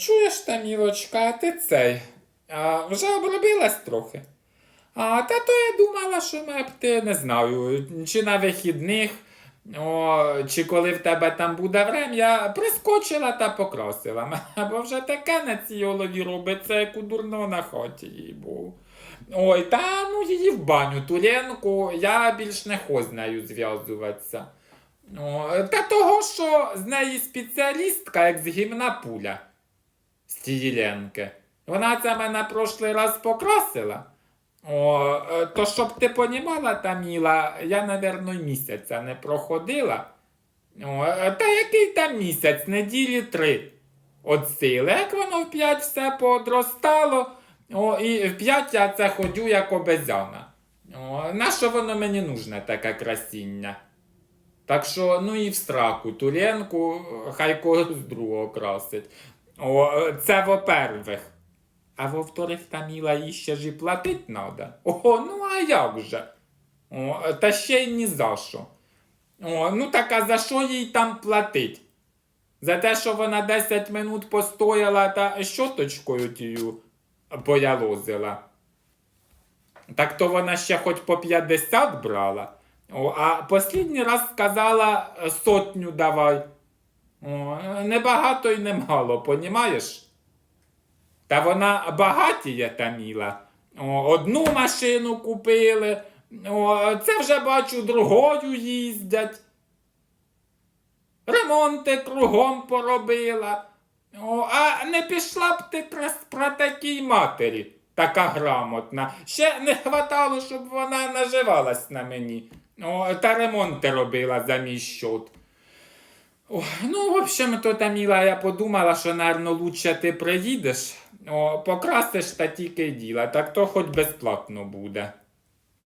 чуєш, Тамілочка, ти цей. А, вже обробилась трохи. А, та то я думала, що ти не знаю, чи на вихідних, о, чи коли в тебе там буде врем'я, прискочила та покрасила. Бо вже таке на цій голові робиться, як у дурного на хаті їй був. Ой, та ну її в баню, Туленку, я більш не хо з нею зв'язуватися. Та того, що з неї спеціалістка, як з гімна пуля з тієї Ленки. Вона це мене прошлий раз покрасила. О, е, то щоб ти понімала, Таміла, я, напевно, місяця не проходила. О, е, та який там місяць, неділі три. От сили, як воно в п'ять все подростало, о, і в п'ять я це ходю як обезяна. О, на що воно мені нужне, таке красіння? Так що, ну і в страку, Туленку, хай когось другого красить. О, це во-первых. А во-вторых, Таміла їй ще ж і платить надо. О, ну а як же? О, та ще й ні за що. О, ну так а за що їй там платить? За те, що вона 10 минут постояла та щоточкою тію поялозила. Так то вона ще хоч по 50 брала. О, а послідній раз сказала сотню давай. Не багато і не мало, понімаєш? Та вона багатіє Таміла. О, одну машину купили. Це вже бачу, другою їздять. Ремонти кругом поробила. А не пішла б ти про такій матері, така грамотна. Ще не хватало, щоб вона наживалась на мені. Та ремонти робила за мій щот. Ну, в общем, то Таміла, я подумала, що, наверно, лучше ти приїдеш, о, покрасиш та тільки діла, так то хоч безплатно буде.